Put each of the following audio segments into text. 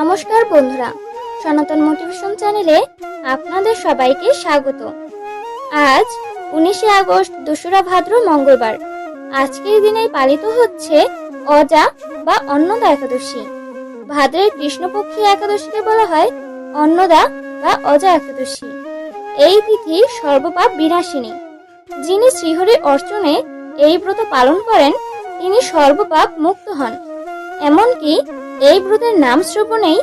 নমস্কার বন্ধুরা, সনাতন মোটিভেশন চ্যানেলে আপনাদের সবাইকে স্বাগত। আজ উনিশে আগস্ট, দোসরা ভাদ্র, মঙ্গলবার। আজকের দিনে পালিত হচ্ছে অজা বা অন্নদা একাদশী। ভাদ্রের কৃষ্ণপক্ষী একাদশীকে বলা হয় অন্নদা বা অজা একাদশী। এই তিথি সর্বপাপ বিনাশিনী। যিনি শ্রীহরির অর্চনে এই ব্রত পালন করেন, তিনি সর্বপাপ মুক্ত হন। এমনকি এই ব্রতের নাম শ্রবণেই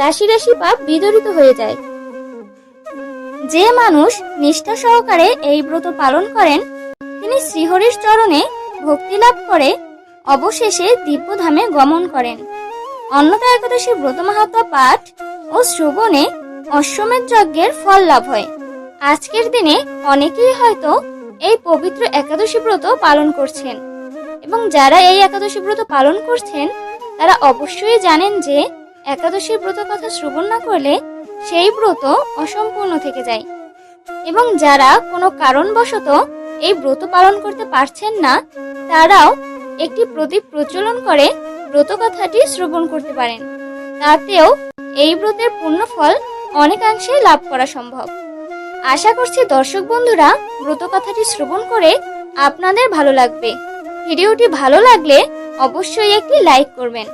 রাশি রাশি পাপ বিদরিত হয়ে যায়। যে মানুষ নিষ্ঠা সহকারে এই ব্রত পালন করেন, তিনি শ্রীহরির চরণে ভক্তি লাভ করে অবশেষে দিব্যধামে গমন করেন। অন্নদা একাদশী ব্রত মাহাত্ম পাঠ ও শ্রবণে অশ্বমেধ যজ্ঞের ফল লাভ হয়। আজকের দিনে অনেকেই হয়তো এই পবিত্র একাদশী ব্রত পালন করছেন এবং যারা এই একাদশী ব্রত পালন করছেন তারা অবশ্যই জানেন যে একাদশীর ব্রত কথা শ্রবণ না করলে সেই ব্রত অসম্পূর্ণ থেকে যায়। এবং যারা কোনো কারণবশত এই ব্রত পালন করতে পারছেন না, তারাও একটি প্রদীপ প্রচলন করে ব্রত কথাটি শ্রবণ করতে পারেন। তাতেও এই ব্রতের পূর্ণ ফল অনেকাংশে লাভ করা সম্ভব। আশা করছি দর্শক বন্ধুরা ব্রত কথাটি শ্রবণ করে আপনাদের ভালো লাগবে। ভিডিওটি ভালো লাগলে অবশ্যই একটি লাইক করবেন।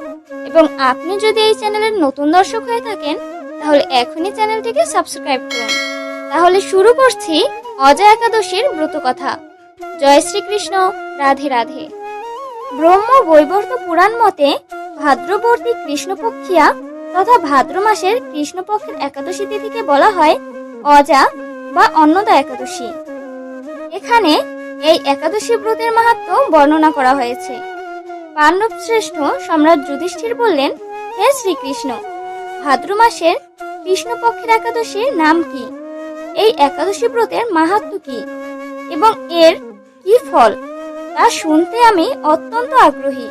এবং আপনি যদি এই চ্যানেলের নতুন দর্শক হয়ে থাকেন, তাহলে এখনই চ্যানেলটিকে সাবস্ক্রাইব করুন। তাহলে শুরু করছি অজয় একাদশীর ব্রত কথা। জয় শ্রীকৃষ্ণ, রাধে রাধে। ব্রহ্ম বৈবর্ত পুরাণ মতে ভাদ্রবর্তী কৃষ্ণপক্ষিয়া তথা ভাদ্র মাসের কৃষ্ণপক্ষের একাদশী তিথিকে বলা হয় অজা বা অন্নদা একাদশী। এখানে এই একাদশী ব্রতের মাহাত্ম বর্ণনা করা হয়েছে। পাণ্ডব শ্রেষ্ঠ সম্রাট যুধিষ্ঠির বললেন, হে শ্রীকৃষ্ণ, ভাদ্র মাসের কৃষ্ণপক্ষের একাদশীর নাম কি? এই একাদশী ব্রতের মাহাত্ম কি? এবং এর কি ফল? তা শুনতে আমি অত্যন্ত আগ্রহী।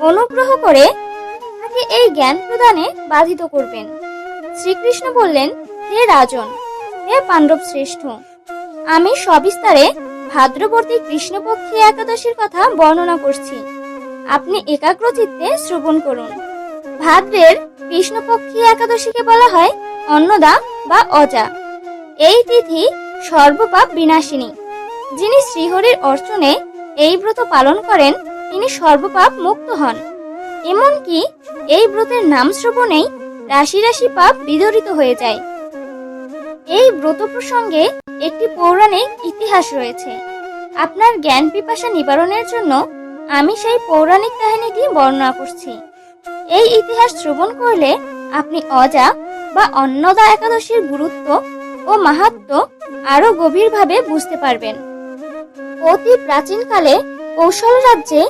অনুগ্রহ করে তাকে এই জ্ঞান প্রদানে বাধিত করবেন। শ্রীকৃষ্ণ বললেন, হে রাজন, হে পাণ্ডব শ্রেষ্ঠ, আমি সবিস্তারে ভাদ্রবর্তী কৃষ্ণপক্ষী একাদশীর কথা বর্ণনা করছি। আপনি একাগ্রচিত্তে শ্রবণ করুন। ভাদ্রের কৃষ্ণপক্ষী একাদশীকে বলা হয় অন্নদা বা অজা। এই তিথি সর্বপাপ বিনাশিনী। যিনি শ্রীহরির অর্চনে এই ব্রত পালন করেন, তিনি সর্বপাপ মুক্ত হন। এমনকি এই ব্রতের নাম শ্রবণেই রাশি রাশি পাপ বিদরিত হয়ে যায়। এই ব্রত প্রসঙ্গে একটি পৌরাণিক ইতিহাস রয়েছে। আপনার জ্ঞান পিপাসা নিবারণের জন্য আমি সেই পৌরাণিক কাহিনীটি বর্ণনা করছি? এই ইতিহাস শ্রবণ করলে আপনি অজা বা অন্নদা একাদশীর গুরুত্ব ও মাহাত্ম আরও গভীরভাবে বুঝতে পারবেন। অতি প্রাচীনকালে কৌশল রাজ্যে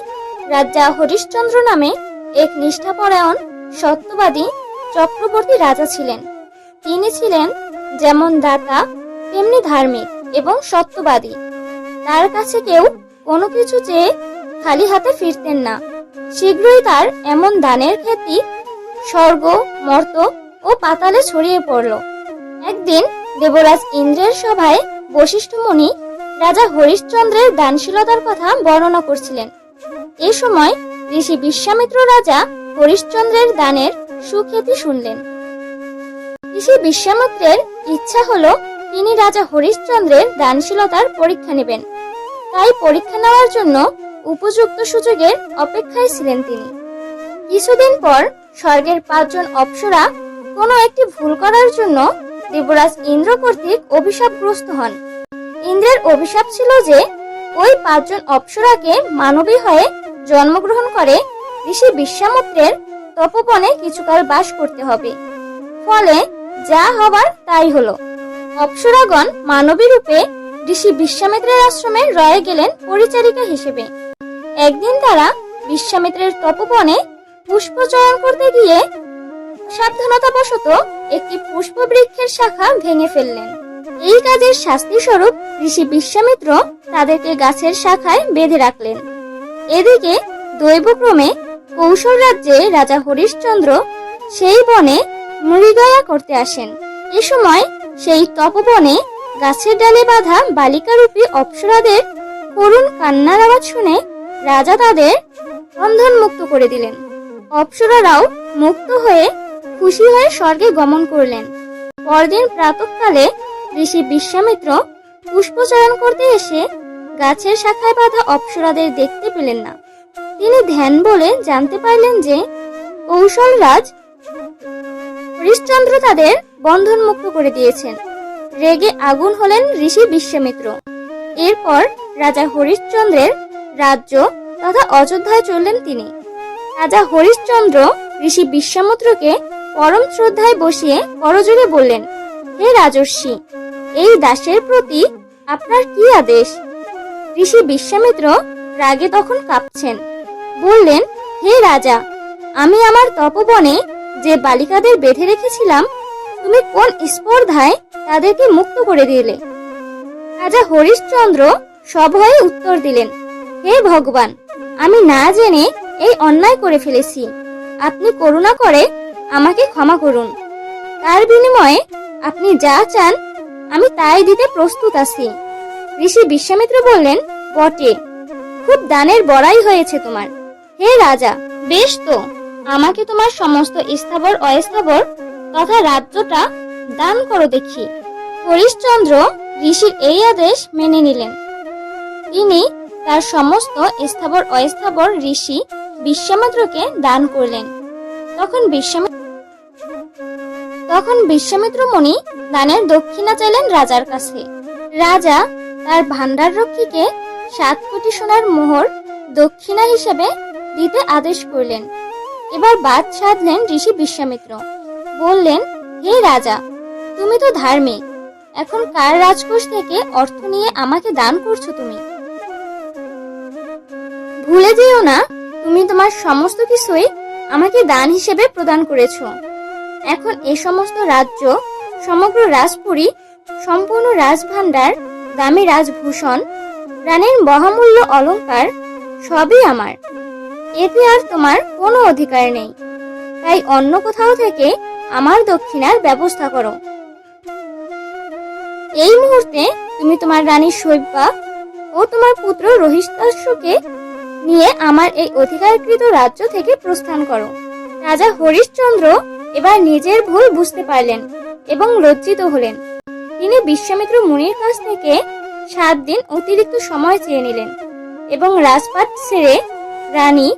রাজা হরিশ্চন্দ্র নামে এক নিষ্ঠাপরায়ণ, সত্যবাদী, চক্রবর্তী রাজা ছিলেন। তিনি ছিলেন যেমন দাতা, তেমনি ধার্মিক এবং সত্যবাদী। তার কাছে কেউ কোনো কিছু চেয়ে খালি হাতে ফিরতেন না। শীঘ্রই তার এমন দানের খ্যাতি স্বর্গ, মর্ত ও পাতালে ছড়িয়ে পড়ল। একদিন দেবরাজ ইন্দ্রের সভায় বশিষ্ঠ মুনি রাজা হরিশ্চন্দ্রের দানশীলতার কথা বর্ণনা করছিলেন। এ সময় ঋষি বিশ্বামিত্র রাজা হরিশ্চন্দ্রের দানের সুখ্যাতি শুনলেন। ঋষি বিশ্বামিত্রের ইচ্ছা হলো তিনি রাজা হরিশ্চন্দ্রের দানশীলতার পরীক্ষা নেবেন। তাই পরীক্ষা নেওয়ার জন্য উপযুক্ত সুযোগের অপেক্ষায় ছিলেন তিনি। কিছুদিন পর স্বর্গের পাঁচজন অপ্সরা কোনো একটি ভুল করার জন্য দেবরাজ ইন্দ্র কর্তৃক অভিশাপগ্রস্ত হন। ইন্দ্রের অভিশাপ ছিল যে, ওই পাঁচজন অপ্সরাকে মানবী হয়ে জন্মগ্রহণ করে ঋষি বিশ্বামিত্রের তপবনে কিছুকাল বাস করতে হবে। ফলে যা হবার তাই হলো। অপ্সরাগণ মানবী রূপে ঋষি বিশ্বামিত্রের আশ্রমে রয়ে গেলেন পরিচারিকা হিসেবে। একদিন তারা বিশ্বামিত্রের তপবনে পুষ্প চয়ন করতে গিয়ে সাবধানতাবশত একটি পুষ্প বৃক্ষের শাখা ভেঙে ফেললেন। এই কাজের শাস্তি স্বরূপ ঋষি বিশ্বামিত্র তাদেরকে গাছের শাখায় বেঁধে রাখলেন। এদিকে দৈবক্রমে কৌশল রাজ্যে রাজা হরিশ্চন্দ্র সেই বনে মৃগয়া করতে আসেন। এ সময় সেই তপবনে গাছের ডালে বাঁধা বালিকারূপী অপ্সরাদের করুণ কান্নার আওয়াজ শুনে রাজা তাদের বন্ধন মুক্ত করে দিলেন। অপ্সরারাও মুক্ত হয়ে খুশি হয়ে স্বর্গে গমন করলেন। পরদিন প্রাতঃকালে ঋষি বিশ্বামিত্র পুষ্পচয়ন করতে এসে গাছের শাখায় বাঁধা অপ্সরাদের দেখতে পেলেন না। তিনি ধ্যান বলে জানতে পারলেন যে কৌশলরাজ হরিশ্চন্দ্র তাদের বন্ধন মুক্ত করে দিয়েছেন। রেগে আগুন হলেন ঋষি বিশ্বামিত্র। এরপর রাজা হরিশ্চন্দ্রের রাজ্য তথা অযোধ্যায় চললেন তিনি। রাজা হরিশ্চন্দ্র ঋষি বিশ্বামিত্রকে পরম শ্রদ্ধায় বসিয়ে করজোরে বললেন, হে রাজর্ষি, এই দাসের প্রতি আপনার কি আদেশ? ঋষি বিশ্বামিত্র রাগে তখন কাঁপছেন। বললেন, হে রাজা, আমি আমার তপবনে যে বালিকাদের বেঁধে রেখেছিলাম, তুমি কোন স্পর্ধায় তাদেরকে মুক্ত করে দিলে? রাজা হরিশ্চন্দ্র সভয়ে উত্তর দিলেন হে ভগবান, আমি না জেনে এই অন্যায় করে ফেলেছি। আপনি করুণা করে আমাকে ক্ষমা করুন। তার বিনিময়ে আপনি যা চান, আমি তাই দিতে প্রস্তুত আছি। ঋষি বিশ্বামিত্র বললেন, বটে, খুব দানের বড়াই হয়েছে তোমার। হে রাজা, বেশ তো, আমাকে তোমার সমস্ত স্থাবর, অস্থাবর তথা রাজ্যটা দান করো দেখি। হরিশ্চন্দ্র ঋষির এই আদেশ মেনে নিলেন। তিনি তার সমস্ত স্থাবর অস্থাবর ঋষি বিশ্বামিত্রকে দান করলেন। তখন বিশ্বামিত্র তখন বিশ্বামিত্র মুনি দানের দক্ষিণা চাইলেন রাজার কাছে। রাজা তার ভান্ডার রক্ষীকে সাত কোটি সোনার মোহর দক্ষিণা হিসেবে দিতে আদেশ করলেন। এবার বাদ সাধলেন ঋষি বিশ্বামিত্র। বললেন, হে রাজা, তুমি তো ধার্মিক। এখন কার রাজকোষ থেকে অর্থ নিয়ে আমাকে দান করছ তুমি? ভুলে যেও না, তুমি তোমার সমস্ত কিছুই আমাকে দান হিসেবে প্রদান করেছ। এখন এ সমস্ত রাজ্য, সমগ্র রাজপুরী, সম্পূর্ণ রাজভাণ্ডার, দামি রাজভূষণ রানীর মহামূল্য অলংকার সবই আমার। এতে আর তোমার কোনো অধিকার নেই। তাই অন্য কোথাও থেকে আমার দক্ষিণার ব্যবস্থা করো। এই মুহূর্তে তুমি তোমার রানী শৈব্যা ও তোমার পুত্র রহিষ্টাশ্বকে নিয়ে আমার এই অধিকারকৃত রাজ্য থেকে প্রস্থান করো। রাজা হরিশ্চন্দ্র এবার নিজের ভুল বুঝতে পারলেন এবং লজ্জিত হলেন। তিনি বিশ্বামিত্র মুনির কাছ থেকে সাত দিন অতিরিক্ত সময় চেয়ে নিলেন এবং রাজপাট ছেড়ে রানী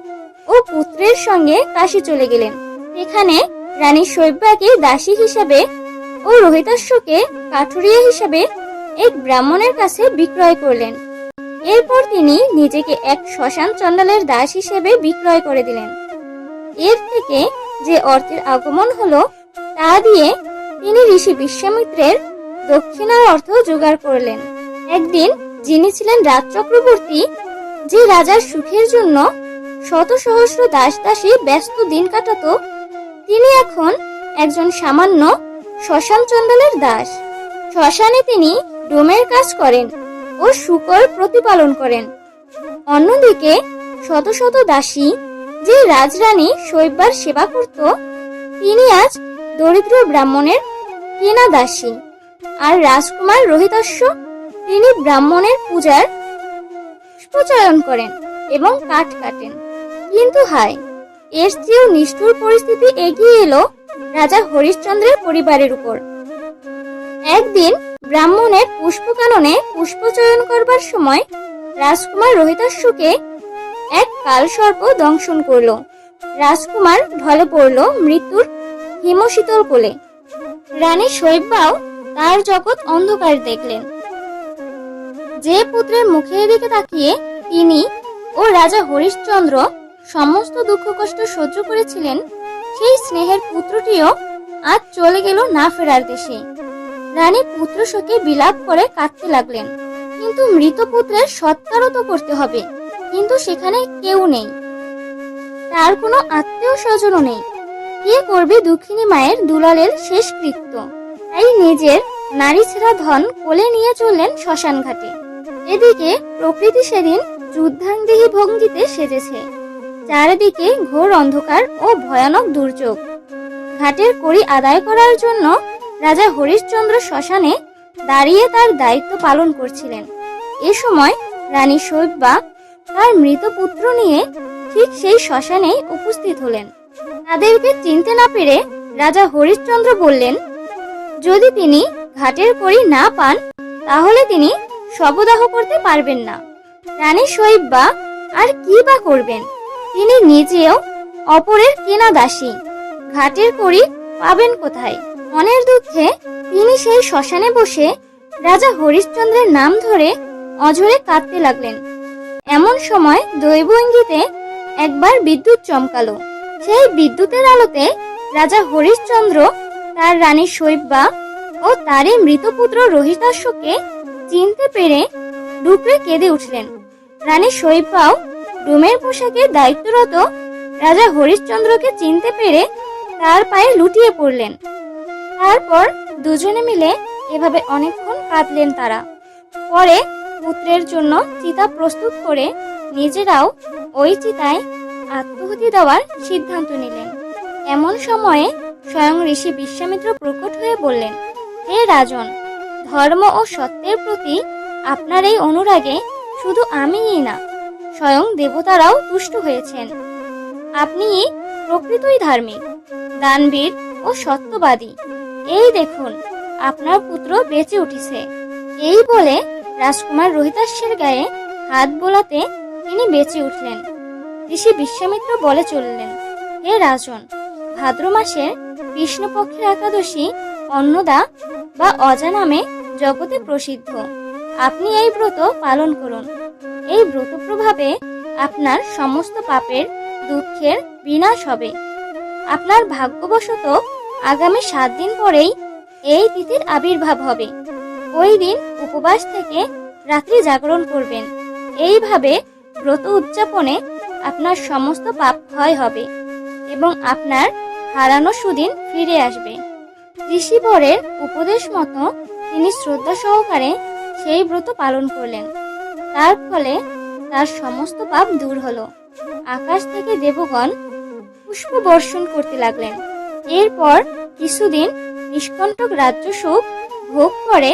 ও পুত্রের সঙ্গে কাশি চলে গেলেন। এখানে রানী শৈব্যাকে দাসী হিসাবে ও রোহিতাশ্বকে কাঠুরিয়া হিসাবে এক ব্রাহ্মণের কাছে বিক্রয় করলেন। এরপর তিনি নিজেকে এক শ্মশান চণ্ডালের দাস হিসেবে বিক্রয় করে দিলেন। এর থেকে যে অর্থের আগমন হলো, তা দিয়ে তিনি ঋষি বিশ্বামিত্রের দক্ষিণার অর্থ জোগাড় করলেন। একদিন যিনি ছিলেন রাজ চক্রবর্তী, যে রাজার সুখের জন্য শত সহস্র দাস দাসী ব্যস্ত দিন কাটাত, তিনি এখন একজন সামান্য শ্মশান চণ্ডালের দাস। শ্মশানে তিনি ডোমের কাজ করেন। ও শুকর প্রতিপালন করেন। অন্যদিকে শত শত দাসী যে রাজরানী শৈব্যার সেবা করত, তিনি আজ দরিদ্র ব্রাহ্মণের কেনা দাসী। আর রাজকুমার রোহিতাস্য, তিনি ব্রাহ্মণের পূজার পুষ্পচয়ন করেন এবং কাঠ কাটেন। কিন্তু হায়, এর চেয়েও নিষ্ঠুর পরিস্থিতি এগিয়ে এলো রাজা হরিশ্চন্দ্রের পরিবারের উপর। একদিন ব্রাহ্মণের পুষ্পকাননে পুষ্পচয়ন করবার সময় রাজকুমার রোহিতাস্যকে এক কালসর্প দংশন করল। রাজকুমার ঢলে পড়ল মৃত্যুর হিমশীতল কোলে। রানী শৈব্যাও তার জগৎ অন্ধকার দেখলেন। যে পুত্রের মুখের দিকে তাকিয়ে তিনি ও রাজা হরিশ্চন্দ্র সমস্ত দুঃখ কষ্ট সহ্য করেছিলেন, সেই স্নেহের পুত্রটিও আজ চলে গেল না ফেরার দেশে। রানী পুত্র শোকে বিলাপ করে কাঁদতে লাগলেন। কিন্তু মৃত পুত্রের সৎকারও তো করতে হবে, কিন্তু সেখানে কেউ নেই। তার কোনো আত্মীয় স্বজনও নেই। কে করবে দুঃখিনী মায়ের দুলালের শেষ কৃত্য? তাই নিজের নারী ছেঁড়া ধন কোলে নিয়ে চললেন শ্মশান ঘাটে এদিকে প্রকৃতি সেদিন যুদ্ধাঙ্গদেহী ভঙ্গিতে সেজেছে। চারিদিকে ঘোর অন্ধকার ও ভয়ানক দুর্যোগ। ঘাটের কড়ি আদায় করার জন্য রাজা হরিশ্চন্দ্র শ্মশানে দাঁড়িয়ে তার দায়িত্ব পালন করছিলেন। এ সময় রানী শৈব্যা তার মৃত পুত্র নিয়ে ঠিক সেই শ্মশানে উপস্থিত হলেন। তাদেরকে চিনতে না পেরে রাজা হরিশ্চন্দ্র বললেন, যদি তিনি ঘাটের কড়ি না পান, তাহলে তিনি শবদাহ করতে পারবেন না। রানী শৈব্বা আর কি বা করবেন? তিনি নিজেও অপরের কেনা দাসী। ঘাটের কড়ি পাবেন কোথায়? মনের দুঃখে তিনি সেই শ্মশানে বসে রাজা হরিশ্চন্দ্রের নাম ধরে অঝরে কাঁদতে লাগলেন। এমন সময় দৈব ইঙ্গিতে একবার বিদ্যুৎ চমকালো। সেই বিদ্যুতের আলোতে রাজা হরিশ্চন্দ্র তার রানী শৈব্বা ও তারই মৃতপুত্র রোহিতাশ্বকে চিনতে পেরে ডুকরে কেঁদে উঠলেন। রানী শৈব্বাও ডুমের পোশাকে দায়িত্বরত রাজা হরিশ্চন্দ্রকে চিনতে পেরে তার পায়ে লুটিয়ে পড়লেন। তারপর দুজনে মিলে এভাবে অনেকক্ষণ কাঁদলেন তারা। পরে পুত্রের জন্য চিতা প্রস্তুত করে নিজেরাও ওই চিতায় আত্মহুতি দেওয়ার সিদ্ধান্ত নিলেন। এমন সময়ে স্বয়ং ঋষি বিশ্বামিত্র প্রকট হয়ে বললেন, হে রাজন, ধর্ম ও সত্যের প্রতি আপনার এই অনুরাগে শুধু আমিই না, স্বয়ং দেবতারাও তুষ্ট হয়েছেন। আপনি প্রকৃতই ধার্মিক, দানবীর ও সত্যবাদী। এই দেখুন, আপনার পুত্র বেঁচে উঠেছে। এই বলে রাজকুমার রোহিতাস্যের গায়ে হাত বোলাতে তিনি বেঁচে উঠলেন। ঋষি বিশ্বামিত্র বলে চললেন, হে রাজন, ভাদ্র মাসের কৃষ্ণপক্ষের একাদশী অন্নদা বা অজা নামে জগতে প্রসিদ্ধ। আপনি এই ব্রত পালন করুন। এই ব্রত প্রভাবে আপনার সমস্ত পাপের, দুঃখের বিনাশ হবে। আপনার ভাগ্যবশত আগামী সাত দিন পরেই এই তিথির আবির্ভাব হবে। ওই দিন উপবাস থেকে রাত্রি জাগরণ করবেন। এইভাবে ব্রত উদযাপনে আপনার সমস্ত পাপ ক্ষয় হবে এবং আপনার হারানো সুদিন ফিরে আসবে। ঋষিবরের উপদেশ মতো তিনি শ্রদ্ধা সহকারে সেই ব্রত পালন করলেন। তার ফলে তার সমস্ত পাপ দূর হলো। আকাশ থেকে দেবগণ পুষ্প বর্ষণ করতে লাগলেন। এরপর কিছুদিন নিষ্কণ্টক রাজ্য সুখ ভোগ করে,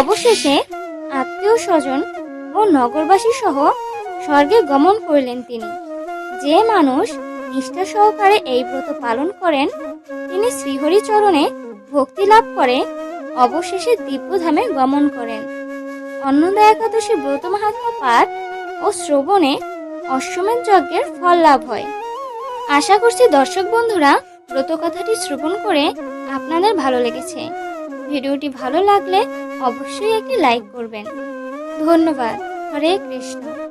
অবশেষে আত্মীয় স্বজন ও নগরবাসী সহ স্বর্গে গমন করলেন তিনি। যে মানুষ নিষ্ঠা সহকারে এই ব্রত পালন করেন, তিনি শ্রীহরি চরণে ভক্তি লাভ করে, অবশেষে দিব্যধামে গমন করেন। অন্নদা একাদশী ব্রত মাহাত্ম পাঠ ও শ্রবণে অশ্বমেধ যজ্ঞের ফল লাভ হয়। আশা করছি দর্শক বন্ধুরা ব্রত কথাটি শ্রবণ করে আপনাদের ভালো লেগেছে। ভিডিওটি ভালো লাগলে অবশ্যই একটি লাইক করবেন। ধন্যবাদ। হরে কৃষ্ণ।